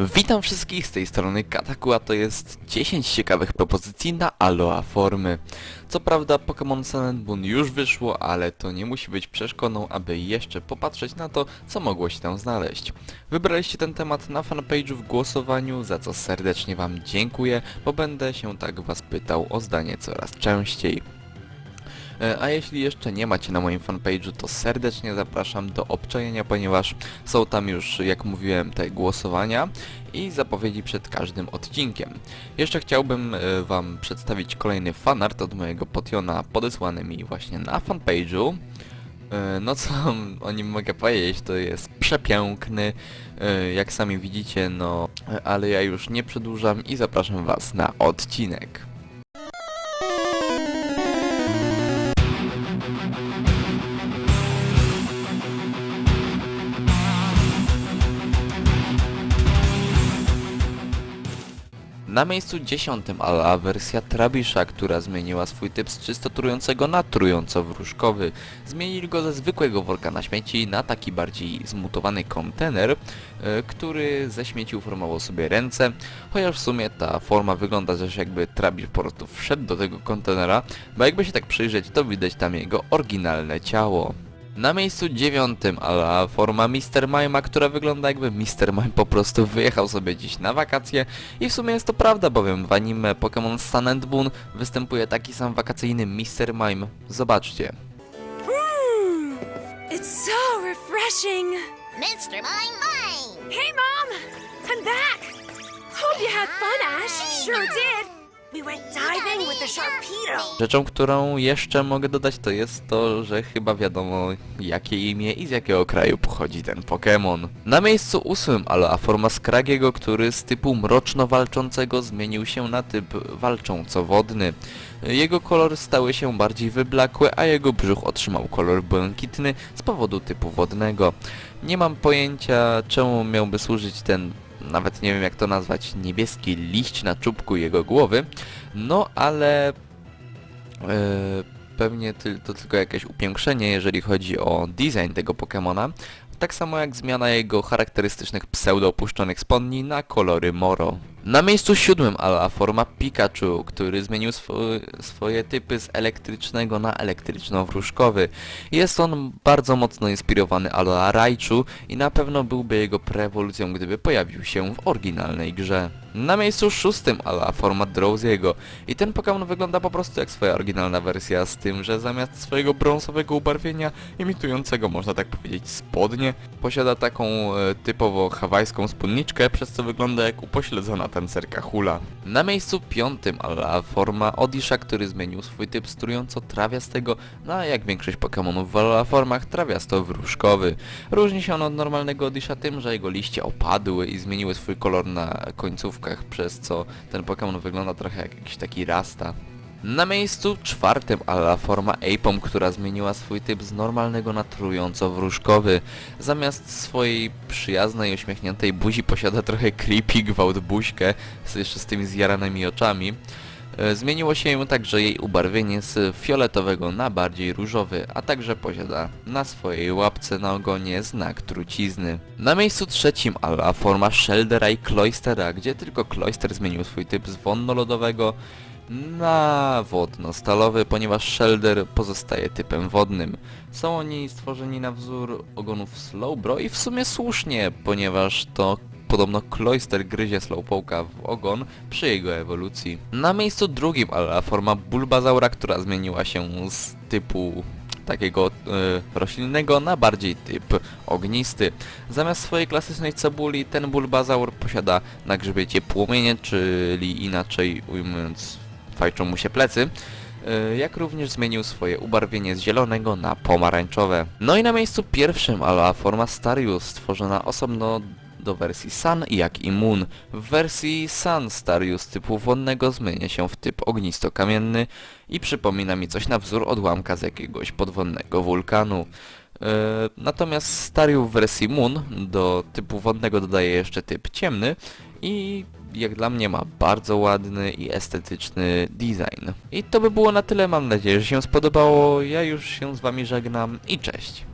Witam wszystkich z tej strony Kataku, a to jest 10 ciekawych propozycji na Aloha formy. Co prawda Pokémon Sun Moon już wyszło, ale to nie musi być przeszkodą, aby jeszcze popatrzeć na to, co mogło się tam znaleźć. Wybraliście ten temat na fanpage'u w głosowaniu, za co serdecznie Wam dziękuję, bo będę się tak Was pytał o zdanie coraz częściej. E, A jeśli jeszcze nie macie na moim fanpage'u, to serdecznie zapraszam do obczajenia, ponieważ są tam już, jak mówiłem, te głosowania i zapowiedzi przed każdym odcinkiem. Jeszcze chciałbym e, Wam przedstawić kolejny fanart od mojego Potiona podesłany mi właśnie na fanpage'u. E, No co o nim mogę powiedzieć, to jest przepiękny, jak sami widzicie, no ale ja już nie przedłużam i zapraszam Was na odcinek. Na miejscu dziesiątym ala wersja Trabisza, która zmieniła swój typ z czysto trującego na trująco-wróżkowy. Zmienili go ze zwykłego worka na śmieci na taki bardziej zmutowany kontener, e, który ze śmieci uformował sobie ręce, chociaż w sumie ta forma wygląda też jakby Trabisz po prostu wszedł do tego kontenera, bo jakby się tak przyjrzeć to widać tam jego oryginalne ciało. Na miejscu dziewiątym, ale forma Mr. Mima, która wygląda jakby Mr. Mime po prostu wyjechał sobie dziś na wakacje i w sumie jest to prawda, bowiem w anime Pokémon Sun and Moon występuje taki sam wakacyjny Mr. Mime. Zobaczcie. It's so refreshing. Mr. Mime Mime! Hey, Mom! I'm back! Hope you had fun, Ash. Sure did. Rzeczą, którą jeszcze mogę dodać to jest to, że chyba wiadomo jakie imię i z jakiego kraju pochodzi ten Pokémon. Na miejscu ósmym Aloha forma Skragiego, który z typu mroczno-walczącego zmienił się na typ walcząco-wodny. Jego kolory stały się bardziej wyblakłe, a jego brzuch otrzymał kolor błękitny z powodu typu wodnego. Nie mam pojęcia czemu miałby służyć ten nawet nie wiem jak to nazwać, niebieski liść na czubku jego głowy, no ale e, pewnie to tylko jakieś upiększenie, jeżeli chodzi o design tego Pokemona, tak samo jak zmiana jego charakterystycznych pseudo-opuszczonych spodni na kolory Moro. Na miejscu siódmym Aloha forma Pikachu, który zmienił swo swoje typy z elektrycznego na elektryczno-wróżkowy. Jest on bardzo mocno inspirowany Aloha Raichu i na pewno byłby jego preewolucją, gdyby pojawił się w oryginalnej grze. Na miejscu szóstym Aloha forma Drowsiego i ten Pokémon wygląda po prostu jak swoja oryginalna wersja, z tym, że zamiast swojego brązowego ubarwienia, imitującego można tak powiedzieć spodnie, posiada taką e, typowo hawajską spódniczkę, przez co wygląda jak upośledzona tancerka hula. Na miejscu piątym Aloha forma Odisha, który zmienił swój typ z trująco-trawiastego na jak większość Pokémonów w Aloha formach trawiasto-wróżkowy. Różni się on od normalnego Odisha tym, że jego liście opadły i zmieniły swój kolor na końcówkach, przez co ten Pokémon wygląda trochę jak jakiś taki rasta. Na miejscu czwartym Aloha forma Apom, która zmieniła swój typ z normalnego na trująco-wróżkowy. Zamiast swojej przyjaznej, uśmiechniętej buzi posiada trochę creepy gwałt buźkę, jeszcze z tymi zjaranymi oczami. E, Zmieniło się także jej ubarwienie z fioletowego na bardziej różowy, a także posiada na swojej łapce na ogonie znak trucizny. Na miejscu trzecim Aloha forma Sheldera i Cloystera, gdzie tylko Cloyster zmienił swój typ z wonno-lodowego na wodno-stalowy, ponieważ Shelder pozostaje typem wodnym. Są oni stworzeni na wzór ogonów Slowbro i w sumie słusznie, ponieważ to podobno Cloyster gryzie Slowpoke'a w ogon przy jego ewolucji. Na miejscu drugim ale forma Bulbazaura, która zmieniła się z typu takiego e, roślinnego na bardziej typ ognisty. Zamiast swojej klasycznej cebuli ten Bulbazaur posiada na grzbiecie płomienie, czyli inaczej ujmując fajczą mu się plecy, e, jak również zmienił swoje ubarwienie z zielonego na pomarańczowe. No i na miejscu pierwszym Aloha forma Starius, stworzona osobno do wersji Sun jak i Moon. W wersji Sun Starius typu wodnego zmienia się w typ ognisto-kamienny i przypomina mi coś na wzór odłamka z jakiegoś podwodnego wulkanu. E, natomiast Starius w wersji Moon do typu wodnego dodaje jeszcze typ ciemny i jak dla mnie ma bardzo ładny i estetyczny design. I to by było na tyle, mam nadzieję, że się spodobało. Ja już się z wami żegnam i cześć.